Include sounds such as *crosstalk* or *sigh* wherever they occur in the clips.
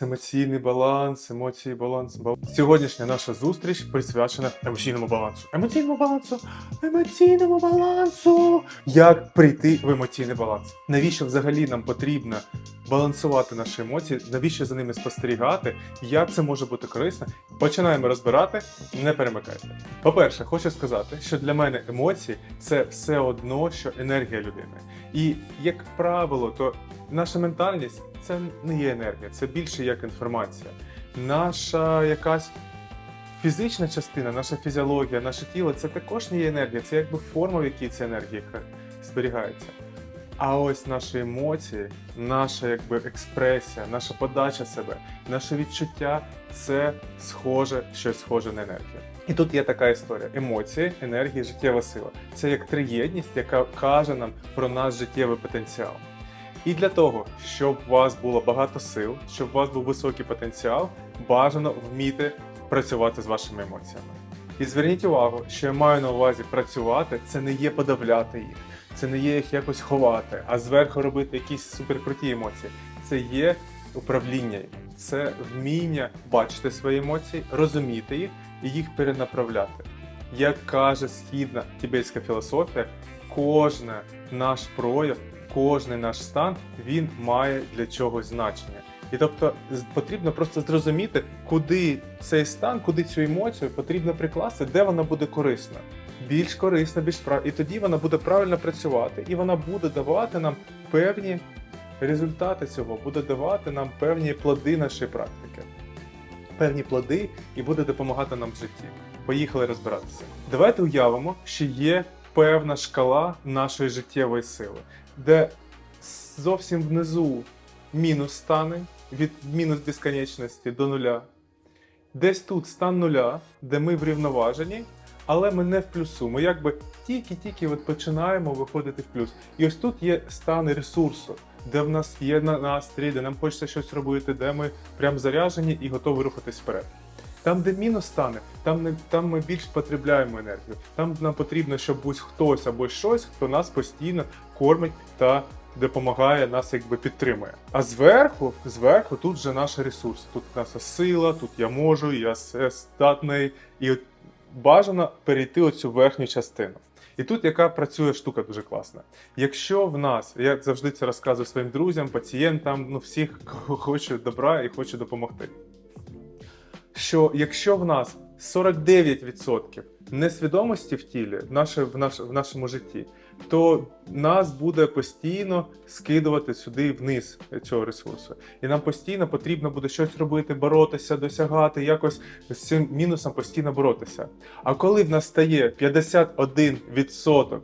Емоційний баланс, емоції, баланс, баланс. Сьогоднішня наша зустріч присвячена емоційному балансу. Емоційному балансу, емоційному балансу. Як прийти в емоційний баланс? Навіщо взагалі нам потрібно балансувати наші емоції? Навіщо за ними спостерігати? Як це може бути корисно? Починаємо розбирати. Не перемикайте. По-перше, хочу сказати, що для мене емоції це все одно, що енергія людини. І як правило, то наша ментальність це не є енергія, це більше як інформація. Наша якась фізична частина, наша фізіологія, наше тіло це також не є енергія, це якби форма, в якій ця енергія зберігається. А ось наші емоції, наша якби експресія, наша подача себе, наше відчуття це схоже, щось схоже на енергію. І тут є така історія: емоції, енергія, життєва сила. Це як триєдність, яка каже нам про наш життєвий потенціал. І для того, щоб у вас було багато сил, щоб у вас був високий потенціал, бажано вміти працювати з вашими емоціями. І зверніть увагу, що я маю на увазі працювати, це не є подавляти їх, це не є їх якось ховати, а зверху робити якісь суперкруті емоції. Це є управління, це вміння бачити свої емоції, розуміти їх і їх перенаправляти. Як каже східна тібетська філософія, кожен наш прояв, кожен наш стан він має для чогось значення. І тобто потрібно просто зрозуміти, куди цей стан, куди цю емоцію потрібно прикласти, де вона буде корисна. Більш корисна, більш прав... І тоді вона буде правильно працювати, і вона буде давати нам певні результати цього, буде давати нам певні плоди нашої практики. Певні плоди і буде допомагати нам в житті. Поїхали розбиратися. Давайте уявимо, що є певна шкала нашої життєвої сили, де зовсім внизу мінус стане від мінус безконечності до нуля. Десь тут стан нуля, де ми врівноважені, але ми не в плюсу. Ми якби тільки-тільки починаємо виходити в плюс. І ось тут є стани ресурсу, де в нас є настрій, де нам хочеться щось робити, де ми прям заряжені і готові рухатись вперед. Там, де мінус стане, там, не, там ми більш потребляємо енергію. Там нам потрібно, щоб будь хтось або щось, хто нас постійно кормить та допомагає, нас якби підтримує. А зверху, зверху тут вже наш ресурс. Тут наша сила, тут я можу, я с- здатний. І от бажано перейти оцю верхню частину. І тут яка працює штука дуже класна. Якщо в нас, я завжди це розказую своїм друзям, пацієнтам, ну всіх, кого хочу добра і хочу допомогти. Що якщо в нас 49% несвідомості в тілі, в, наше, в, наш, в нашому житті, то нас буде постійно скидувати сюди вниз цього ресурсу. І нам постійно потрібно буде щось робити, боротися, досягати, якось з цим мінусом постійно боротися. А коли в нас стає 51%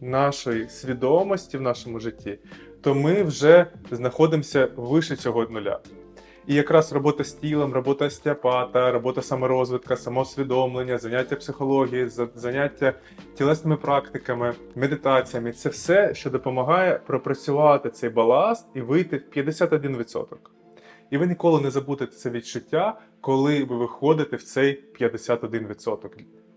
нашої свідомості в нашому житті, то ми вже знаходимося вище цього нуля. І якраз робота з тілом, робота остеопата, робота саморозвитка, самосвідомлення, заняття психології, заняття тілесними практиками, медитаціями це все, що допомагає пропрацювати цей баласт і вийти в 51%. І ви ніколи не забудете це відчуття, коли ви виходите в цей 51%.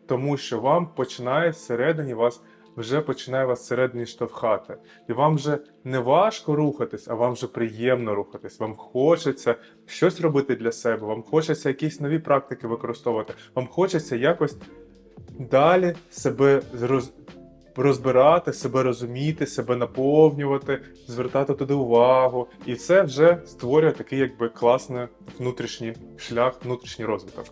Тому що вам починає всередині вас вже починає вас всередині штовхати. І вам вже не важко рухатись, а вам вже приємно рухатись. Вам хочеться щось робити для себе, вам хочеться якісь нові практики використовувати, вам хочеться якось далі себе роз... розбирати, себе розуміти, себе наповнювати, звертати туди увагу. І це вже створює такий якби класний внутрішній шлях, внутрішній розвиток.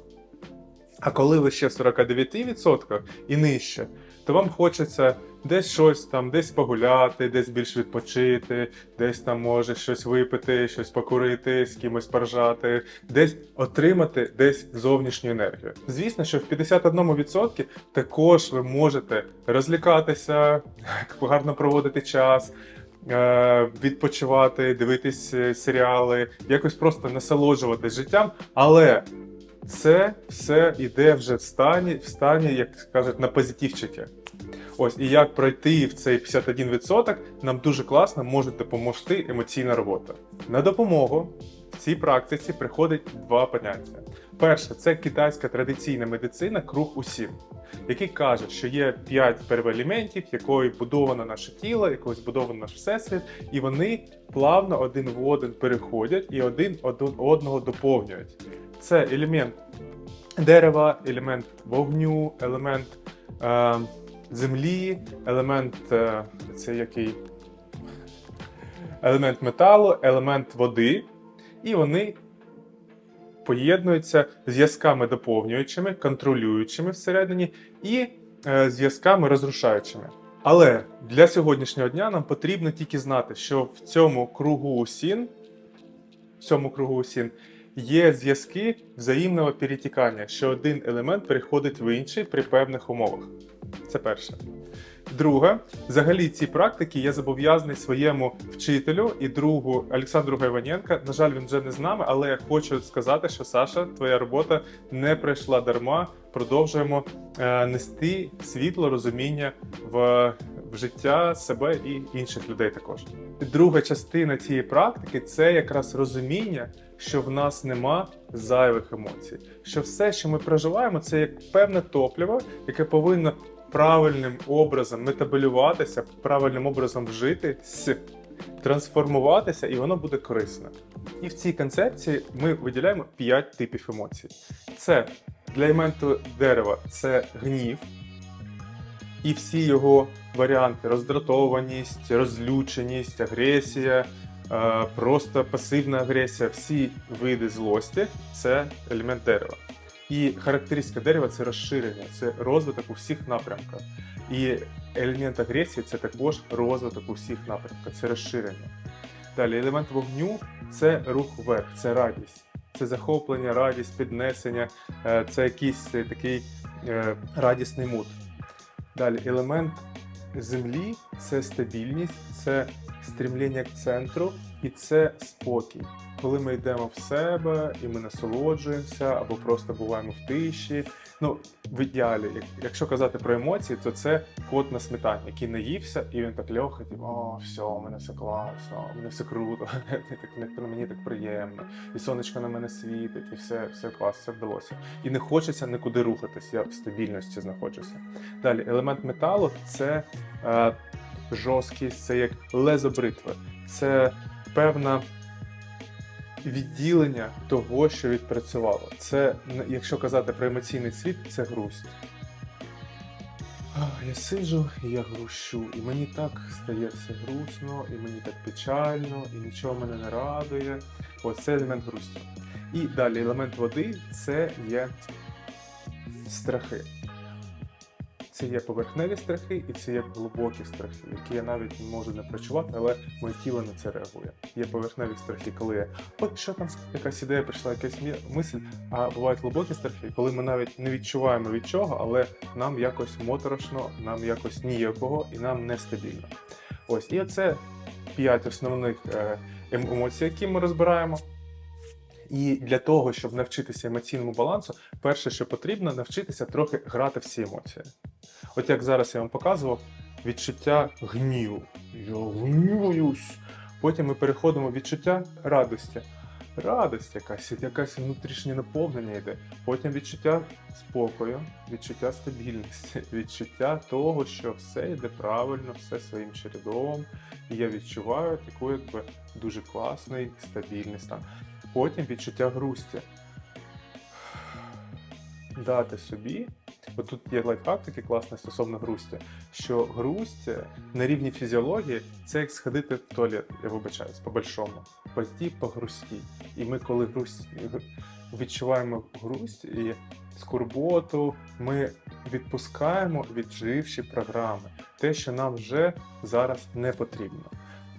А коли ви ще в 49% і нижче, то вам хочеться десь щось там, десь погуляти, десь більш відпочити, десь там може щось випити, щось покурити, з кимось поржати, десь отримати десь зовнішню енергію. Звісно, що в 51% також ви можете розлікатися, гарно проводити час. е, Відпочивати, дивитись е, серіали, якось просто насолоджуватись життям, але це все йде вже в стані, в стані, як кажуть, на позитивчики. Ось і як пройти в цей 51% нам дуже класно може допомогти емоційна робота. На допомогу в цій практиці приходить два поняття. Перше, це китайська традиційна медицина круг усім, який каже, що є п'ять первоелементів, якою будовано наше тіло, якою збудовано наш всесвіт, і вони плавно один в один переходять і один одного доповнюють. Це елемент дерева, елемент вогню, елемент е, землі, елемент е, це який елемент металу, елемент води, і вони поєднуються зв'язками доповнюючими, контролюючими всередині і е, зв'язками розрушаючими. Але для сьогоднішнього дня нам потрібно тільки знати, що в цьому кругу усін, в цьому кругу усін є зв'язки взаємного перетікання, що один елемент переходить в інший при певних умовах. Це перше. Друге, взагалі ці практики я зобов'язаний своєму вчителю і другу Олександру Гайваненка. На жаль, він вже не з нами, але я хочу сказати, що Саша, твоя робота не пройшла дарма. Продовжуємо е, нести світло, розуміння в, в життя себе і інших людей також. Друга частина цієї практики це якраз розуміння, що в нас нема зайвих емоцій. Що все, що ми проживаємо, це як певне топливо, яке повинно правильним образом метаболюватися, правильним образом вжитись, трансформуватися, і воно буде корисно. І в цій концепції ми виділяємо 5 типів емоцій. Це для елементу дерева це гнів і всі його варіанти: роздратованість, розлюченість, агресія, е, просто пасивна агресія, всі види злості це елемент дерева. І характеристика дерева це розширення, це розвиток у всіх напрямках. І елемент агресії це також розвиток у всіх напрямках, це розширення. Далі елемент вогню це рух вверх, це радість, це захоплення, радість, піднесення, е, це якийсь е, такий е, радісний мут. Далі елемент землі це стабільність, це стрімління к центру і це спокій. Коли ми йдемо в себе і ми насолоджуємося або просто буваємо в тиші. Ну, в ідеалі, якщо казати про емоції, то це кот на сметані, який наївся, і він так льохий, типу, о, все, у мене все класно, у мене все круто, *laughs* так, мені так приємно, і сонечко на мене світить, і все, все класно, все вдалося. І не хочеться нікуди рухатись, я в стабільності знаходжуся. Далі, елемент металу це е, жорсткість, це як лезо бритви, це певна відділення того, що відпрацювало. Це, якщо казати про емоційний світ, це грусть. Я сиджу і я грущу, і мені так стає все грустно, і мені так печально, і нічого мене не радує. Ось це елемент грусті. І далі елемент води це є страхи. Це є поверхневі страхи, і це є глибокі страхи, які я навіть можу не прочувати, але моє тіло на це реагує. Є поверхневі страхи, коли я ой, що там, якась ідея прийшла, якась мисль. А бувають глибокі страхи, коли ми навіть не відчуваємо від чого, але нам якось моторошно, нам якось ніякого і нам нестабільно. Ось, і оце п'ять основних е, ем- емоцій, які ми розбираємо. І для того, щоб навчитися емоційному балансу, перше, що потрібно, навчитися трохи грати в ці емоції. От як зараз я вам показував, відчуття гніву. Я гнівуюсь. Потім ми переходимо в відчуття радості. Радість якась, якась внутрішнє наповнення йде. Потім відчуття спокою, відчуття стабільності, *laughs* відчуття того, що все йде правильно, все своїм чередом. І я відчуваю таку якби дуже класний, стабільний стан. Потім відчуття грусті. Дати собі. От тут є лайфхак такий класний стосовно грусті, що грусть на рівні фізіології це як сходити в туалет, я вибачаюсь, по-большому. Пойти по грусті. І ми, коли грусть відчуваємо грусть і скорботу, ми відпускаємо відживші програми, те, що нам вже зараз не потрібно.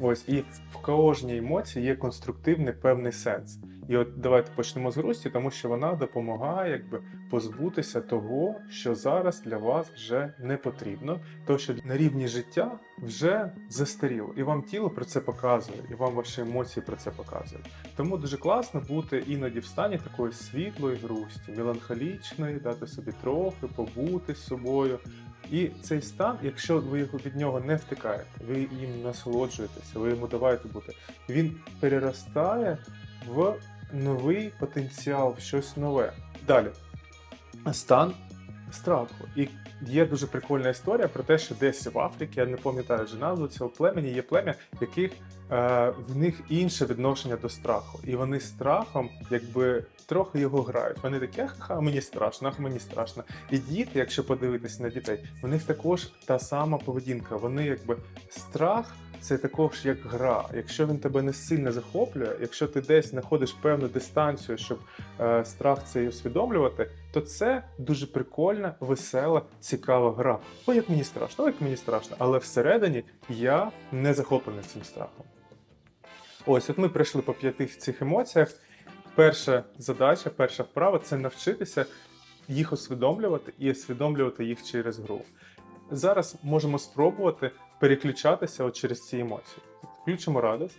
Ось і в кожній емоції є конструктивний певний сенс. І от давайте почнемо з грусті, тому що вона допомагає якби позбутися того, що зараз для вас вже не потрібно, то що на рівні життя вже застаріло, і вам тіло про це показує, і вам ваші емоції про це показують. Тому дуже класно бути іноді в стані такої світлої грусті, меланхолічної, дати собі трохи побути з собою. І цей стан, якщо ви його від нього не втикаєте, ви їм насолоджуєтеся, ви йому давайте бути, він переростає в новий потенціал, щось нове. Далі. Стан страху. І є дуже прикольна історія про те, що десь в Африці, я не пам'ятаю вже назву цього племені, є плем'я, яких е, в них інше відношення до страху. І вони страхом, якби трохи його грають. Вони такі, ах, мені страшно, ах, мені страшно. І діти, якщо подивитися на дітей, в них також та сама поведінка. Вони якби страх. Це також як гра. Якщо він тебе не сильно захоплює, якщо ти десь знаходиш певну дистанцію, щоб е, страх цей усвідомлювати, то це дуже прикольна, весела, цікава гра. О, як мені страшно, як мені страшно. Але всередині я не захоплений цим страхом. Ось, от ми пройшли по п'яти цих емоціях. Перша задача, перша вправа це навчитися їх усвідомлювати і усвідомлювати їх через гру. Зараз можемо спробувати переключатися от через ці емоції. Включимо радість,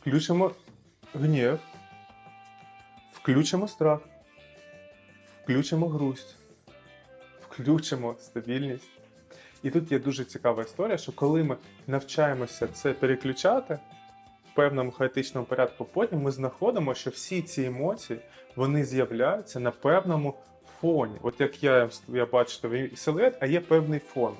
включимо гнів, включимо страх, включимо грусть, включимо стабільність. І тут є дуже цікава історія, що коли ми навчаємося це переключати в певному хаотичному порядку, потім ми знаходимо, що всі ці емоції вони з'являються на певному фоні. От як я, я бачу силует, а є певний фон.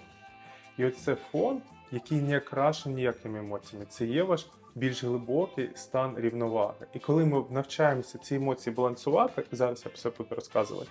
І оце фон, який не окрашений ніякими емоціями. Це є ваш більш глибокий стан рівноваги. І коли ми навчаємося ці емоції балансувати, зараз я все буду розказувати,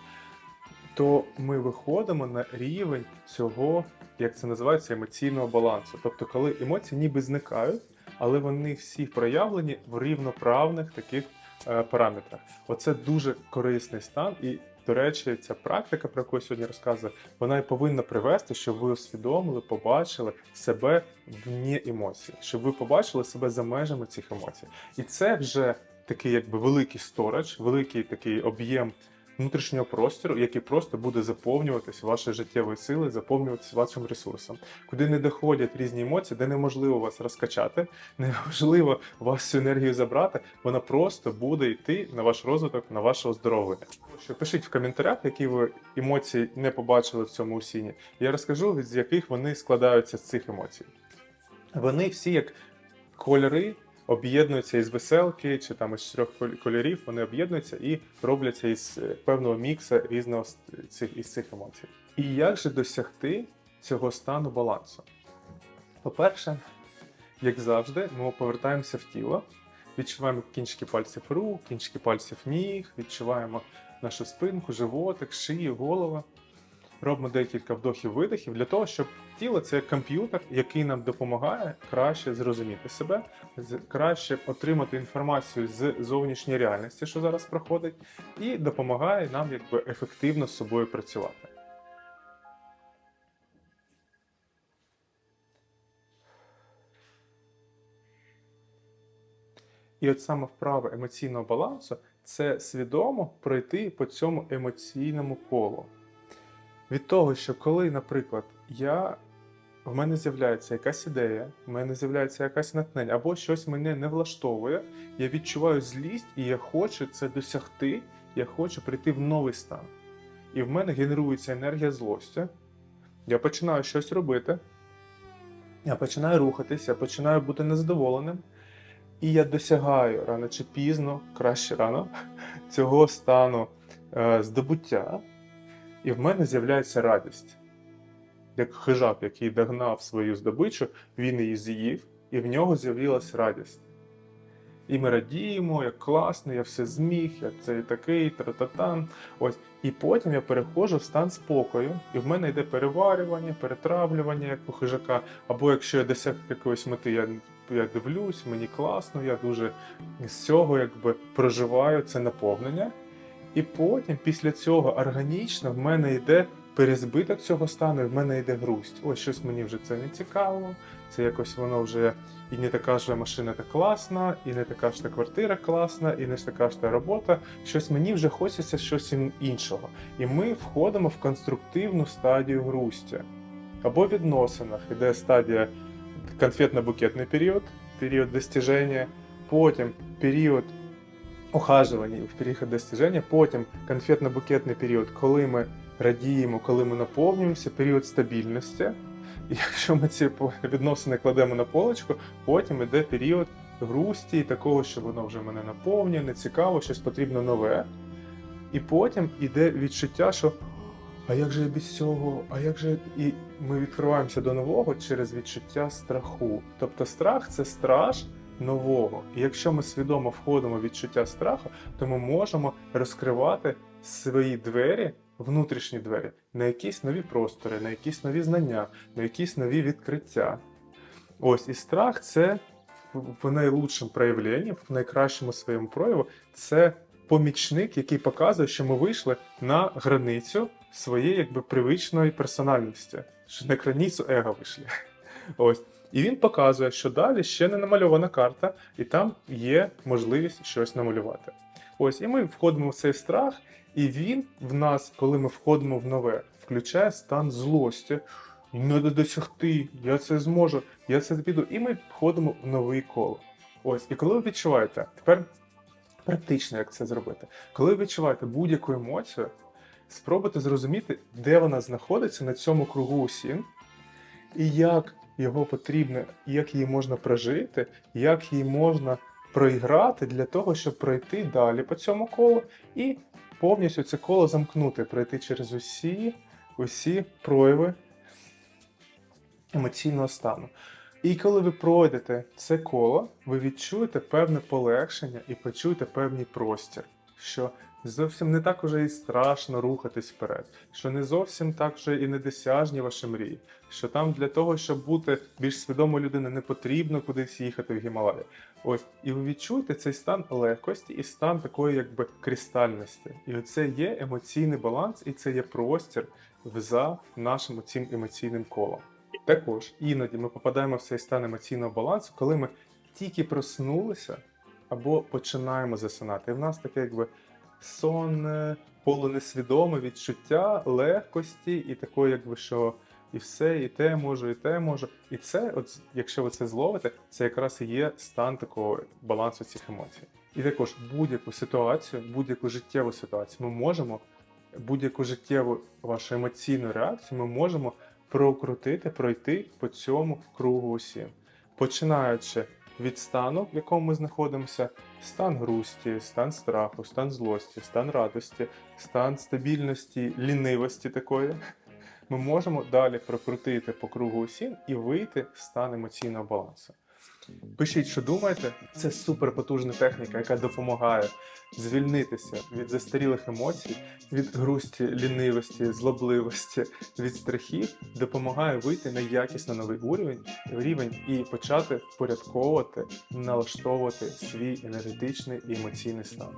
то ми виходимо на рівень цього, як це називається, емоційного балансу. Тобто, коли емоції ніби зникають, але вони всі проявлені в рівноправних таких е, параметрах. Оце дуже корисний стан, і до речі, ця практика, про яку я сьогодні розказую, вона і повинна привести, щоб ви усвідомили, побачили себе вні емоцій, щоб ви побачили себе за межами цих емоцій. І це вже такий, якби великий сторож, великий такий об'єм внутрішнього простору, який просто буде заповнюватись вашою життєвою силою, заповнюватись вашим ресурсом, куди не доходять різні емоції, де неможливо вас розкачати, неможливо вас цю енергію забрати. Вона просто буде йти на ваш розвиток, на ваше оздоровлення. Що пишіть в коментарях, які ви емоції не побачили в цьому усіні. Я розкажу, з яких вони складаються з цих емоцій. Вони всі як кольори об'єднуються із веселки чи там із чотирьох кольорів, вони об'єднуються і робляться із е, певного мікса різного цих, із цих емоцій. І як же досягти цього стану балансу? По-перше, як завжди, ми повертаємося в тіло, відчуваємо кінчики пальців рук, кінчики пальців ніг, відчуваємо нашу спинку, животик, шию, голову. Робимо декілька вдохів-видохів для того, щоб тіло це комп'ютер, який нам допомагає краще зрозуміти себе, краще отримати інформацію з зовнішньої реальності, що зараз проходить, і допомагає нам якби ефективно з собою працювати. І от саме вправа емоційного балансу це свідомо пройти по цьому емоційному колу. Від того, що коли, наприклад, я, в мене з'являється якась ідея, в мене з'являється якась натхнення, або щось мене не влаштовує, я відчуваю злість і я хочу це досягти, я хочу прийти в новий стан. І в мене генерується енергія злості. Я починаю щось робити, я починаю рухатися, я починаю бути незадоволеним. І я досягаю рано чи пізно, краще рано, *laughs* цього стану е, здобуття, і в мене з'являється радість. Як хижак, який догнав свою здобичу, він її з'їв, і в нього з'явилась радість. І ми радіємо, як класно, я все зміг, я цей такий, тра-та-там. Ось. І потім я переходжу в стан спокою, і в мене йде переварювання, перетравлювання, як у хижака. Або якщо я досяг якоїсь мети, я, я дивлюсь, мені класно, я дуже з цього якби проживаю це наповнення. І потім, після цього органічно, в мене йде перезбиток цього стану, і в мене йде грусть. Ось щось мені вже це не цікаво, це якось воно вже і не така ж машина та класна, і не така ж та квартира класна, і не така ж та робота. Щось мені вже хочеться щось іншого. І ми входимо в конструктивну стадію грусті. Або в відносинах іде стадія конфетно-букетний період, період достіження, потім період ухажування, період достіження, потім конфетно-букетний період, коли ми радіємо, коли ми наповнюємося, період стабільності. Якщо ми ці відносини кладемо на полочку, потім іде період грусті, і такого, що воно вже мене наповнює, не цікаво, щось потрібно нове. І потім іде відчуття, що а як же я без цього? А як же і ми відкриваємося до нового через відчуття страху. Тобто страх це страж нового. І якщо ми свідомо входимо в відчуття страху, то ми можемо розкривати свої двері, внутрішні двері, на якісь нові простори, на якісь нові знання, на якісь нові відкриття. Ось і страх це в- найлучшому проявленні, в найкращому своєму прояву, це помічник, який показує, що ми вийшли на границю своєї якби привичної персональності, що на границю его вийшли. Ось. І він показує, що далі ще не намальована карта, і там є можливість щось намалювати. Ось, і ми входимо в цей страх, і він в нас, коли ми входимо в нове, включає стан злості. Треба досягти, я це зможу, я це піду. І ми входимо в новий коло. Ось, і коли ви відчуваєте, тепер практично як це зробити. Коли ви відчуваєте будь-яку емоцію, спробуйте зрозуміти, де вона знаходиться на цьому кругу усім, і як його потрібно, як її можна прожити, як її можна проіграти для того, щоб пройти далі по цьому колу і повністю це коло замкнути, пройти через усі, усі прояви емоційного стану. І коли ви пройдете це коло, ви відчуєте певне полегшення і почуєте певний простір, що зовсім не так уже і страшно рухатись вперед, що не зовсім так вже і недосяжні ваші мрії, що там для того, щоб бути більш свідомою людиною, не потрібно кудись їхати в Гімалаї. Ось, і ви відчуєте цей стан легкості і стан такої, якби кристальності. І оце є емоційний баланс, і це є простір за нашим цим емоційним колом. Також іноді ми попадаємо в цей стан емоційного балансу, коли ми тільки проснулися або починаємо засинати. І в нас таке якби сонне, полунесвідоме відчуття легкості і такої, якби що і все, і те можу, і те можу. І це, от якщо ви це зловите, це якраз і є стан такого балансу цих емоцій. І також будь-яку ситуацію, будь-яку життєву ситуацію ми можемо, будь-яку життєву вашу емоційну реакцію ми можемо прокрутити, пройти по цьому кругу усім. Починаючи від стану, в якому ми знаходимося, стан грусті, стан страху, стан злості, стан радості, стан стабільності, лінивості такої. Ми можемо далі прокрутити по кругу осін і вийти в стан емоційного балансу. Пишіть, що думаєте. Це супер потужна техніка, яка допомагає звільнитися від застарілих емоцій, від грусті, лінивості, злобливості, від страхів, допомагає вийти на якісно новий уровень, рівень і почати впорядковувати, налаштовувати свій енергетичний і емоційний стан.